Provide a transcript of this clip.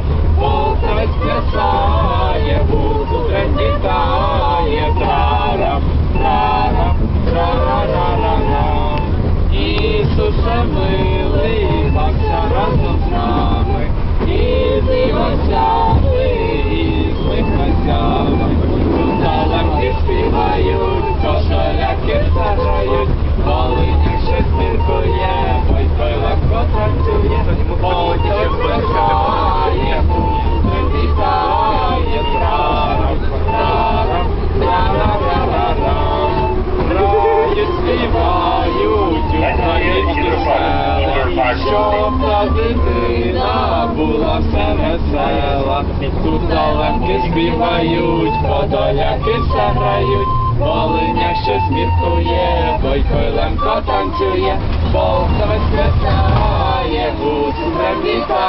glória, outra expressão. щоб та дитина була все весела, тут далеки співають, подоляки все грають, Волиня ще сміхує, бойко й лемко танцює, Бог завеснає, гусь прибіта.